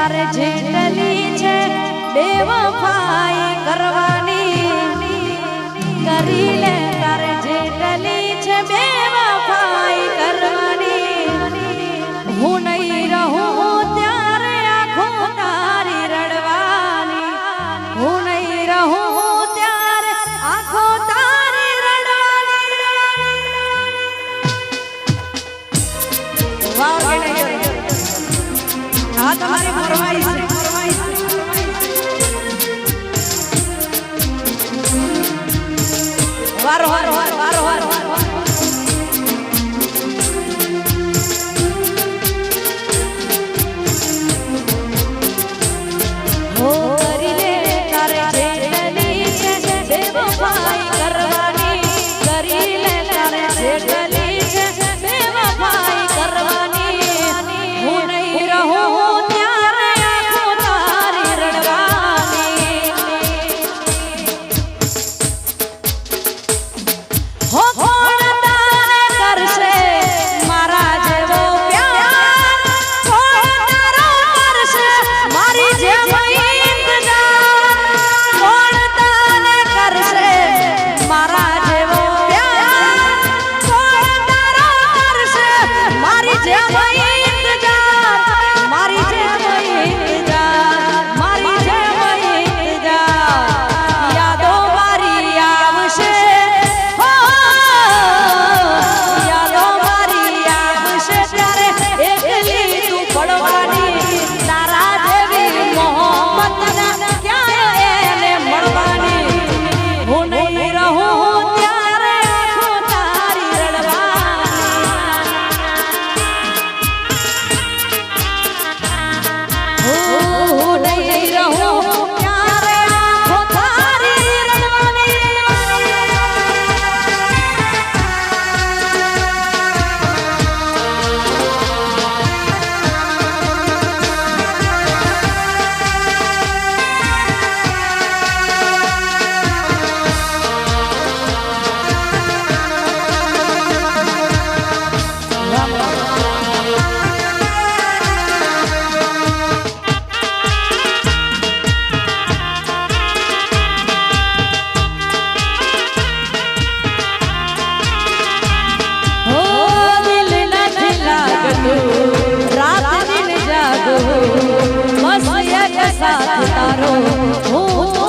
તારે જેટલી છે બેવફાઈ કરવાની. કરી લે વારો વારો સાથ તારો